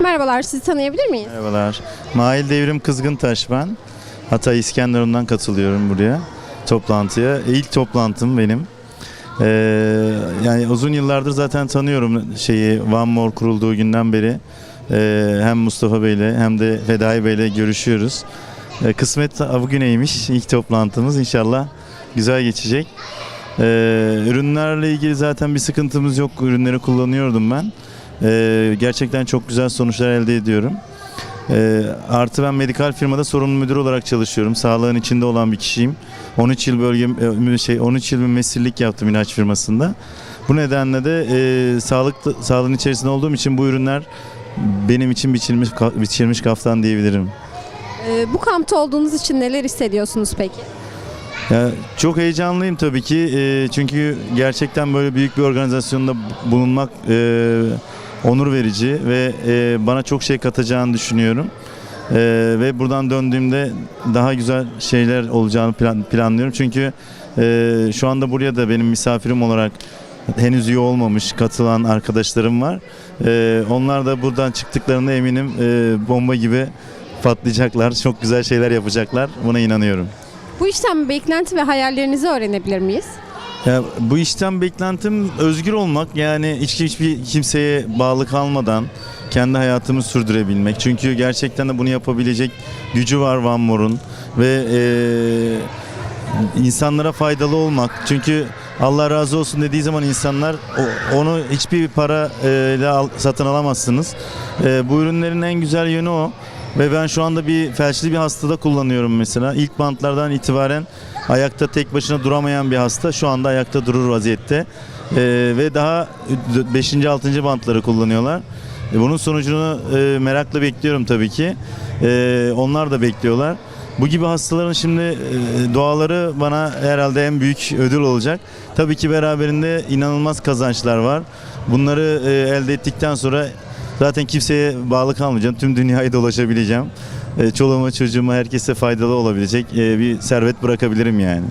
Merhabalar, sizi tanıyabilir miyiz? Merhabalar. Mail Devrim Kızgıntaş ben. Hatay İskenderun'dan katılıyorum buraya toplantıya. İlk toplantım benim. Ee, yani uzun yıllardır zaten tanıyorum şeyi One More kurulduğu günden beri. Ee, hem Mustafa Bey'le hem de Fedai Bey'le görüşüyoruz. Ee, kısmet bugüneymiş ilk toplantımız. İnşallah güzel geçecek. Ee, ürünlerle ilgili zaten bir sıkıntımız yok. Ürünleri kullanıyordum ben. Ee, gerçekten çok güzel sonuçlar elde ediyorum. Ee, artı ben medikal firmada sorumlu müdür olarak çalışıyorum. Sağlığın içinde olan bir kişiyim. 13 yıl bölge e, şey 13 yıl bir mesirlik yaptım ilaç firmasında. Bu nedenle de e, sağlık sağlığın içerisinde olduğum için bu ürünler benim için biçilmiş biçilmiş kaftan diyebilirim. Ee, bu kampta olduğunuz için neler hissediyorsunuz peki? Ya, çok heyecanlıyım tabii ki E, çünkü gerçekten böyle büyük bir organizasyonda bulunmak e, onur verici ve e, bana çok şey katacağını düşünüyorum. E, ve buradan döndüğümde daha güzel şeyler olacağını plan- planlıyorum çünkü e, şu anda buraya da benim misafirim olarak henüz üye olmamış katılan arkadaşlarım var. E, onlar da buradan çıktıklarında eminim bomba gibi patlayacaklar, çok güzel şeyler yapacaklar. Buna inanıyorum. Bu işten beklenti ve hayallerinizi öğrenebilir miyiz? Ya bu işten beklentim özgür olmak yani hiç hiçbir kimseye bağlı kalmadan kendi hayatımı sürdürebilmek. Çünkü gerçekten de bunu yapabilecek gücü var Van Moor'un ve eee, insanlara faydalı olmak. Çünkü Allah razı olsun dediği zaman insanlar onu hiçbir para ile satın alamazsınız. Eee, bu ürünlerin en güzel yönü o. Ve ben şu anda bir felçli bir hastada kullanıyorum mesela. İlk bantlardan itibaren ayakta tek başına duramayan bir hasta şu anda ayakta durur vaziyette. Ee, ve daha 5. 6. bantları kullanıyorlar. E, Bunun sonucunu e, merakla bekliyorum tabii ki. E, onlar da bekliyorlar. Bu gibi hastaların şimdi e, duaları bana herhalde en büyük ödül olacak. Tabii ki beraberinde inanılmaz kazançlar var. Bunları e, elde ettikten sonra zaten kimseye bağlı kalmayacağım. Tüm dünyayı dolaşabileceğim. E, çoluğuma çocuğuma herkese faydalı olabilecek e, bir servet bırakabilirim yani.